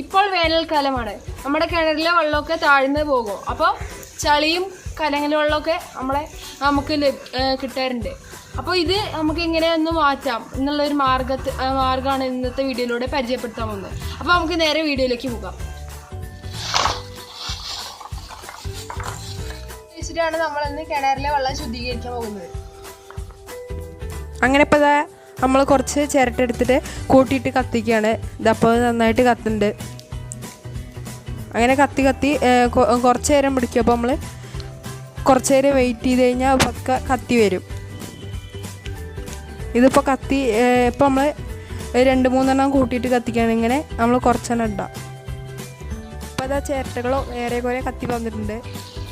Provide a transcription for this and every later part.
ഇപ്പോൾ വേനൽക്കാലമാണ്. നമ്മുടെ കിണറിലെ വെള്ളമൊക്കെ താഴ്ന്ന് പോകും. അപ്പോൾ ചളിയും കലങ്ങൽ വെള്ളമൊക്കെ നമ്മളെ നമുക്ക് കിട്ടാറുണ്ട്. അപ്പോൾ ഇത് നമുക്ക് ഇങ്ങനെ ഒന്ന് മാറ്റാം എന്നുള്ളൊരു മാർഗത്ത് മാർഗമാണ് ഇന്നത്തെ വീഡിയോയിലൂടെ പരിചയപ്പെടുത്താൻ പോകുന്നത്. അപ്പോൾ നമുക്ക് നേരെ വീഡിയോയിലേക്ക് പോകാം. വെച്ചിട്ടാണ് നമ്മളിന്ന് കിണറിലെ വെള്ളം ശുദ്ധീകരിക്കാൻ പോകുന്നത്. അങ്ങനെ ഇപ്പോൾ നമ്മൾ കുറച്ച് ചിരട്ടെടുത്തിട്ട് കൂട്ടിയിട്ട് കത്തിക്കുകയാണ്. ഇതപ്പോൾ നന്നായിട്ട് കത്തുന്നുണ്ട്. അങ്ങനെ കത്തി കത്തി കുറച്ച് നേരം പിടിക്കും അപ്പോൾ നമ്മൾ കുറച്ച് നേരം വെയിറ്റ് ചെയ്ത് കഴിഞ്ഞാൽ പക്ക കത്തി വരും. ഇതിപ്പോൾ കത്തി ഇപ്പോൾ നമ്മൾ രണ്ട് മൂന്നെണ്ണം കൂട്ടിയിട്ട് കത്തിക്കുകയാണ്. ഇങ്ങനെ നമ്മൾ കുറച്ചെണ്ണം ഇടാം. ഇപ്പോൾ ഇതാ ചിരട്ടകളോ ഏറെ കുറേ കത്തി വന്നിട്ടുണ്ട്.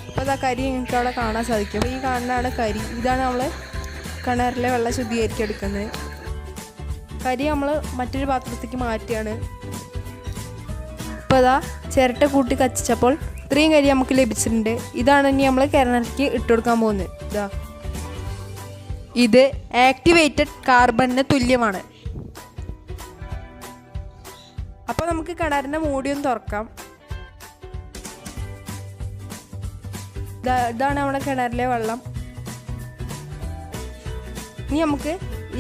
അപ്പോൾ ഇതാ കരി നിങ്ങൾക്ക് അവിടെ കാണാൻ സാധിക്കും. അപ്പോൾ ഈ കാണുന്നതാണ് കരി. ഇതാണ് നമ്മൾ കിണറിലെ വെള്ളം ശുദ്ധീകരിക്കുന്നത് കരി നമ്മൾ മറ്റൊരു പാത്രത്തേക്ക് മാറ്റുകയാണ്. ഇപ്പോൾ ഇതാ ചിരട്ട കൂട്ടി കച്ചിച്ചപ്പോൾ ഇത്രയും കരി നമുക്ക് ലഭിച്ചിട്ടുണ്ട്. ഇതാണ് ഇനി നമ്മൾ കിണറിലേക്ക് ഇട്ട് കൊടുക്കാൻ പോകുന്നത്. ഇതാ. ഇത് ആക്ടിവേറ്റഡ് കാർബണിന് തുല്യമാണ്. അപ്പോൾ നമുക്ക് കിണറിന്റെ മൂടിയൊന്ന് തുറക്കാം. ഇതാ ഇതാണ് നമ്മുടെ കിണറിലെ വെള്ളം. ഇനി നമുക്ക്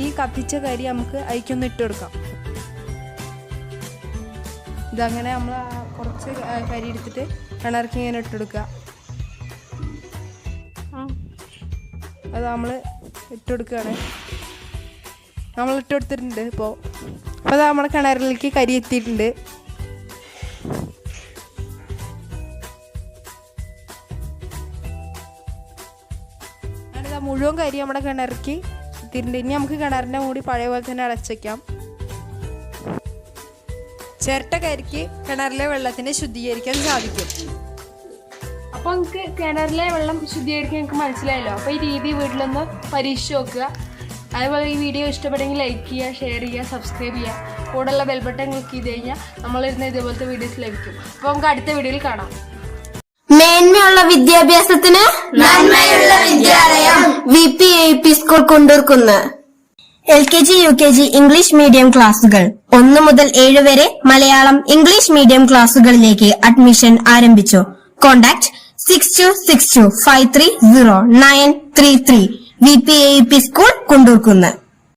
ഈ കത്തിച്ച കരി നമുക്ക് അയക്കൊന്ന് ഇട്ട് കൊടുക്കാം. ഇതങ്ങനെ നമ്മൾ കുറച്ച് കരി എടുത്തിട്ട് കിണർക്ക് ഇങ്ങനെ ഇട്ട് കൊടുക്കുക. അത് നമ്മൾ ഇട്ട് കൊടുക്കുകയാണ്. നമ്മൾ ഇട്ട് കൊടുത്തിട്ടുണ്ട് ഇപ്പോൾ അപ്പോൾ അത് നമ്മുടെ കിണറിലേക്ക് കരി എത്തിയിട്ടുണ്ട്. മുഴുവൻ കരി നമ്മുടെ കിണറിക്ക് എത്തിയിട്ടുണ്ട്. ഇനി നമുക്ക് കിണറിന്റെ മൂടി പഴയ പോലെ തന്നെ അടച്ചേക്കാം. ചിരട്ട കരിക്ക് കിണറിലെ വെള്ളത്തിനെ ശുദ്ധീകരിക്കാൻ സാധിക്കും. അപ്പോൾ നമുക്ക് കിണറിലെ വെള്ളം ശുദ്ധീകരിക്കാൻ നിങ്ങൾക്ക് മനസ്സിലായല്ലോ. അപ്പോൾ ഈ രീതി വീട്ടിലൊന്ന് പരീക്ഷിച്ച് നോക്കുക. അതുപോലെ ഈ വീഡിയോ ഇഷ്ടപ്പെട്ടെങ്കിൽ ലൈക്ക് ചെയ്യുക ഷെയർ ചെയ്യുക സബ്സ്ക്രൈബ് ചെയ്യുക. കൂടെയുള്ള ബെൽബട്ടൺ ക്ലിക്ക് ചെയ്ത് കഴിഞ്ഞാൽ നമ്മളിരുന്ന ഇതുപോലത്തെ വീഡിയോസ് ലഭിക്കും. അപ്പോൾ നമുക്ക് അടുത്ത വീഡിയോയിൽ കാണാം. മേന്മയുള്ള വിദ്യാഭ്യാസത്തിന് P school Kondoorkunnu L K G U K G English medium ക്ലാസുകൾ ഒന്ന് മുതൽ ഏഴ് വരെ മലയാളം ഇംഗ്ലീഷ് മീഡിയം ക്ലാസുകളിലേക്ക് അഡ്മിഷൻ ആരംഭിച്ചു. Contact six two six two five three zero nine three three V P A P school Kondoorkunnu